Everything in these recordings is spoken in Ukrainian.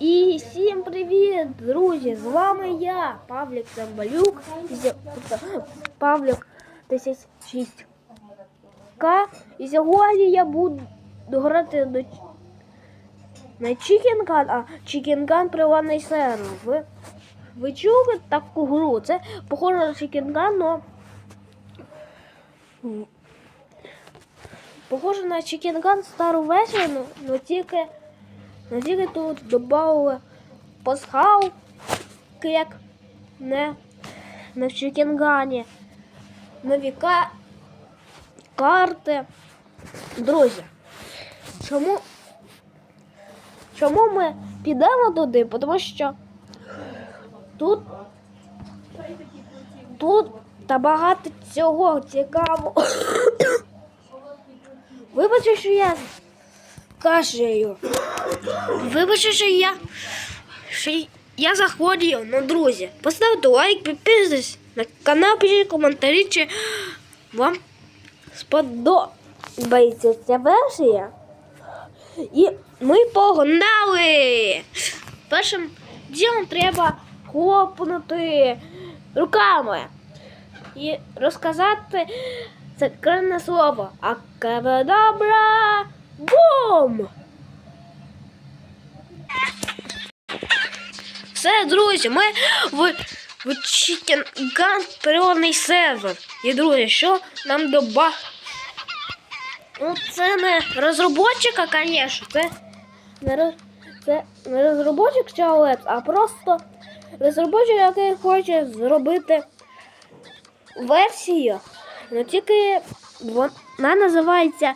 І всім привіт, друзі! З вами я, Павлік тобто, Павлік 1006 К. І сьогодні я буду грати до ч- не Chicken Gun, а Gun приватний сервер. Ви, ви чули таку гру? Це похоже на Gun, но похоже на Gun стару версію, но тільки но тут додали пасхалки, як не, в Чикенгані. Нові ка- карти. Друзі, чому, чому ми підемо туди? Тому що тут, тут та багато цього цікавого. Вибачте, що я кашляю. Вибачте, що я. Що я захворів, ну, друзі. Поставте лайк, підписуйтесь на канал, пишіть коментарі, чи вам сподобається ця версія. І ми погнали! Першим ділом треба хлопнути руками і розказати секретне слово. Акабадабра Все, друзі, ми в, в Gun природний сервер. І друзі, що нам доба. Ну, це не розробочика, звісно, це не, це не розробочик цього а просто розробочик, який хоче зробити версію. Ну тільки вона називається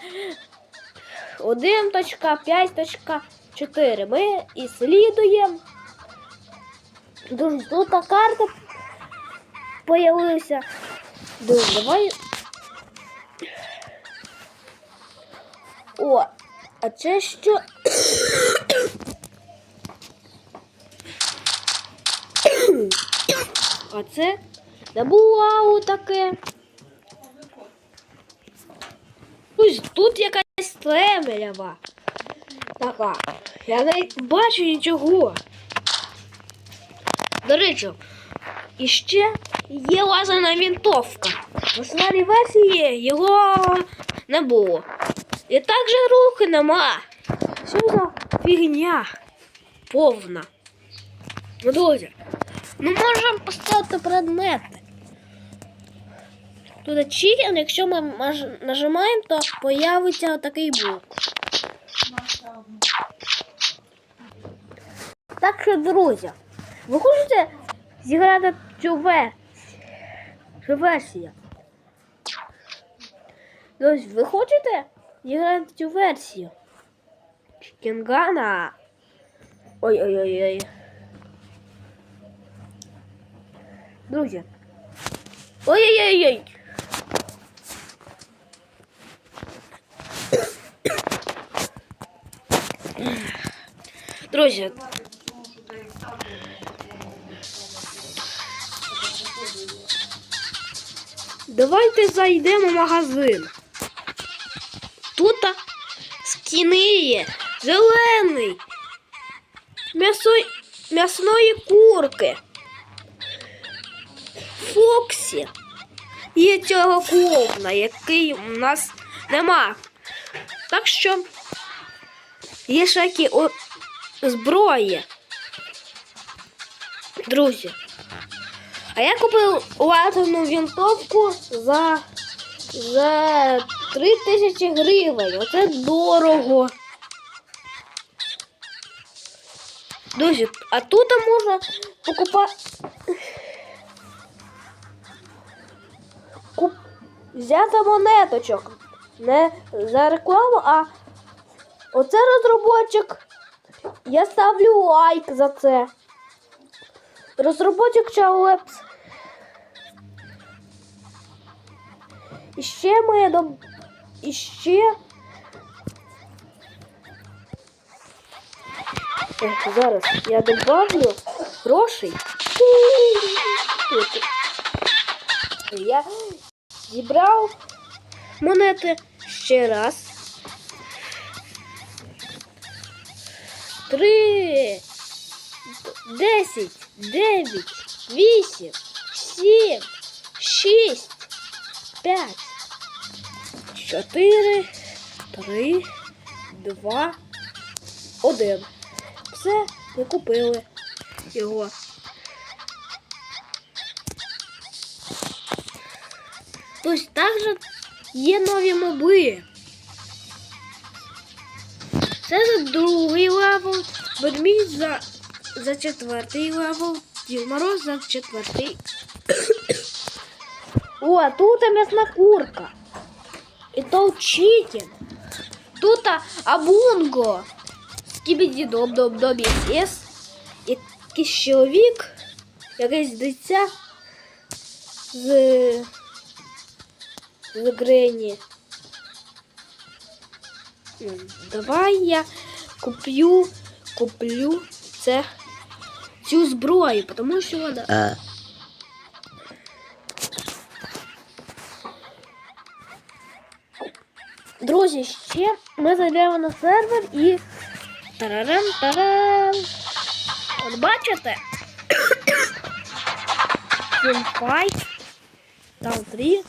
1.5.4. Ми іслідуємо. Дуже тут та карта появилася. Дуже, давай. О, а це що? А це забувало таке. Ось тут якась темрява. Така. Я навіть бачу нічого. До речі, іще є лазерна вінтовка. В старій версії його не було. І також рухи нема. Що за фігня повна. Ну, друзі, ну можемо поставити предмети. Тут чикен, якщо ми нажимаємо, то появиться такий блок. Так що, друзі, ви хочете зіграти цю версію? Друзі, ви хочете зіграти цю версію? Чікенгана. Ой-ой-ой-ой. Друзі. Ой-ой-ой-ой. Друзі, Давайте зайдемо в магазин. Тут скіни є, зелений, м'ясо, м'ясної курки, Фоксі. Є цього клоуна, який у нас нема. Так що є всякі о... зброї. Друзі. А я купив лазерну винтовку за, за 3 тисячі гривень. Оце дорого. Друзі, а тут можна покупати. Куп... Взяти монеточок. Не за рекламу, а оце розробочик. Я ставлю лайк за це. Розробочик Чаулепс. І ще моє до... І ще... Ех, зараз я добавлю грошей. Я зібрав монети ще раз. Три, десять, дев'ять, вісім, сім, шість, п'ять, чотири, три, два, один. Все, ми купили його. Тобто також є нові моби. Це за другий левел, ведмідь за, за четвертий левел, Дід Мороз за четвертий. О, тут м'ясна курка. І то. Тут абунго. Скібіді доб доб доб єс. Якийсь чоловік, якесь дитя з, з Грені. Давай я куплю, куплю це цю зброю, тому що вона. Друзі, ще ми зайдемо на сервер і. Тарарам тарам. От бачите? Файт. Там три.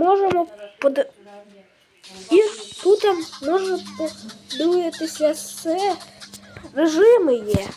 Можемо под... І тут можна подивитися все. Режими є.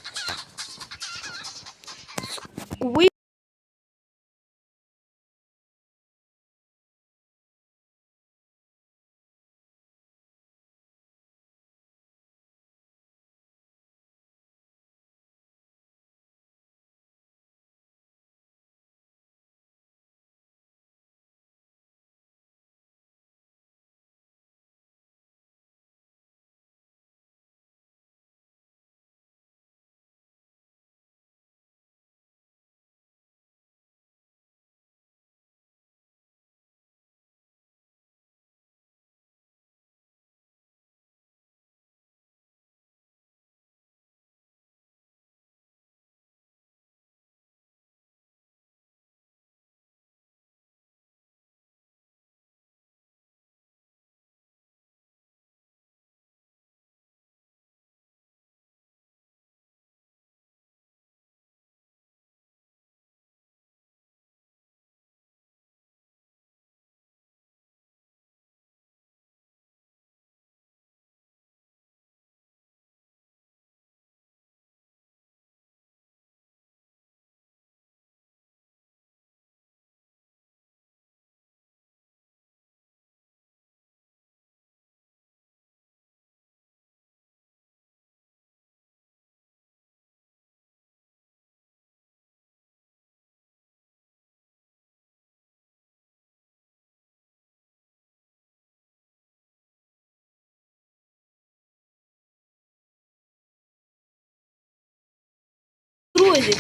Друзі.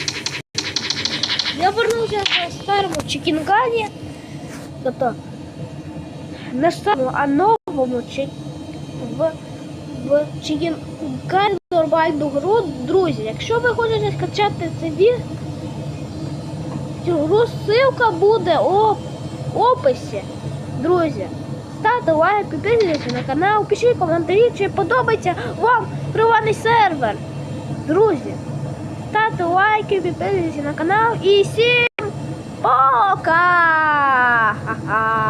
Я вернувся на старому Чикінгані. Тобто не старому, а новому в, в Чикінгані нормальну гру. Друзі, якщо ви хочете скачати від цю гру, ссылка буде у описі. Друзі, ставте лайк, підписуйтесь на канал, пишіть коментарі, чи подобається вам приватний сервер. Друзі, ставте лайки, підписуйтесь на канал і всім пока! Ха-ха!